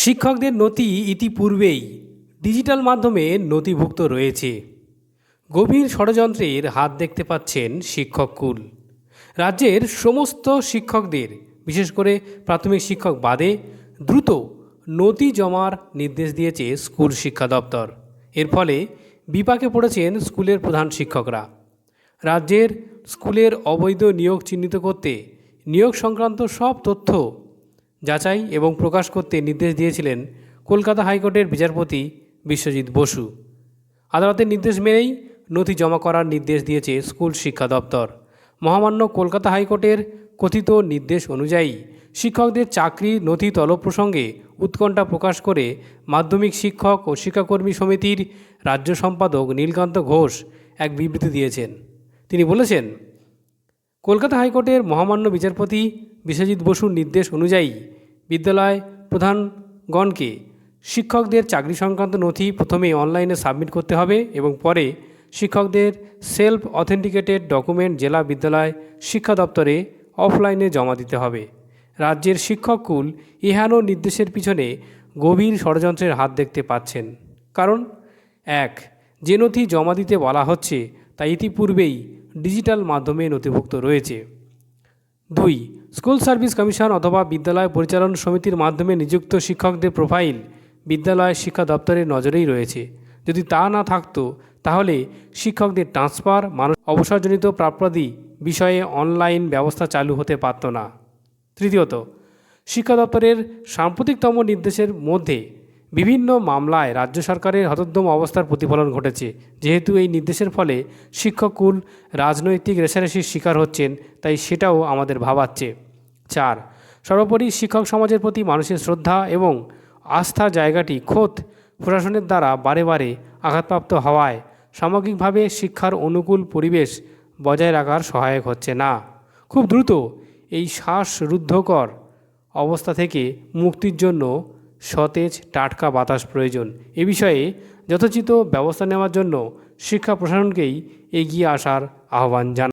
শিক্ষকদের নথি ইতিপূর্বেই ডিজিটাল মাধ্যমে নথিভুক্ত রয়েছে। গভীর ষড়যন্ত্রের হাত দেখতে পাচ্ছেন শিক্ষককুল রাজ্যের সমস্ত শিক্ষকদের, বিশেষ করে প্রাথমিক শিক্ষক বাদে, দ্রুত নথি জমার নির্দেশ দিয়েছে স্কুল শিক্ষা দপ্তর। এর ফলে বিপাকে পড়েছেন স্কুলের প্রধান শিক্ষকরা। রাজ্যের স্কুলের অবৈধ নিয়োগ চিহ্নিত করতে নিয়োগ সংক্রান্ত সব তথ্য যাচাই এবং প্রকাশ করতে নির্দেশ দিয়েছিলেন কলকাতা হাইকোর্টের বিচারপতি বিশ্বজিৎ বসু। আদালতের নির্দেশ মেনেই নথি জমা করার নির্দেশ দিয়েছে স্কুল শিক্ষা দপ্তর। মহামান্য কলকাতা হাইকোর্টের কথিত নির্দেশ অনুযায়ী শিক্ষকদের চাকরি, নথি তলব প্রসঙ্গে উৎকণ্ঠা প্রকাশ করে মাধ্যমিক শিক্ষক ও শিক্ষাকর্মী সমিতির রাজ্য সম্পাদক নীলকান্ত ঘোষ এক বিবৃতি দিয়েছেন। তিনি বলেছেন, কলকাতা হাইকোর্টের মহামান্য বিচারপতি বিশ্বজিৎ বসুর নির্দেশ অনুযায়ী বিদ্যালয় প্রধানগণকে শিক্ষকদের চাকরি সংক্রান্ত নথি প্রথমে অনলাইনে সাবমিট করতে হবে এবং পরে শিক্ষকদের সেলফ অথেন্টিকেটেড ডকুমেন্ট জেলা বিদ্যালয় শিক্ষা দপ্তরে অফলাইনে জমা দিতে হবে। রাজ্যের শিক্ষককুল ইহানো নির্দেশের পিছনে গভীর ষড়যন্ত্রের হাত দেখতে পাচ্ছেন। কারণ, এক, যে নথি জমা দিতে বলা হচ্ছে তা ইতিপূর্বেই ডিজিটাল মাধ্যমে নথিভুক্ত রয়েছে। দুই স্কুল সার্ভিস কমিশন অথবা বিদ্যালয় পরিচালন সমিতির মাধ্যমে নিযুক্ত শিক্ষকদের প্রোফাইল বিদ্যালয় শিক্ষা দপ্তরের নজরেই রয়েছে। যদি তা না থাকতো, তাহলে শিক্ষকদের ট্রান্সফার, মানুষ অবসরজনিত প্রাপ্যাদি বিষয়ে অনলাইন ব্যবস্থা চালু হতে পারত না। তৃতীয়ত, শিক্ষা দপ্তরের সাম্প্রতিকতম নির্দেশের মধ্যে বিভিন্ন মামলায় রাজ্য সরকারের হতোদ্যম অবস্থার প্রতিফলন ঘটেছে। যেহেতু এই নির্দেশের ফলে শিক্ষককুল রাজনৈতিক রেশারেশির শিকার হচ্ছেন, তাই সেটাও আমাদের ভাবাচ্ছে। চার, সর্বোপরি শিক্ষক সমাজের প্রতি মানুষের শ্রদ্ধা এবং আস্থা জায়গাটি খোদ প্রশাসনের দ্বারা বারে বারে আঘাতপ্রাপ্ত হওয়ায় সামগ্রিকভাবে শিক্ষার অনুকূল পরিবেশ বজায় রাখার সহায়ক হচ্ছে না। খুব দ্রুত এই শ্বাসরুদ্ধকর অবস্থা থেকে মুক্তির জন্য সতেজ, টাটকা বাতাস প্রয়োজন। এ বিষয়ে যথোচিত ব্যবস্থা নেওয়ার জন্য শিক্ষা প্রশাসনকেই এগিয়ে আসার আহ্বান জানান।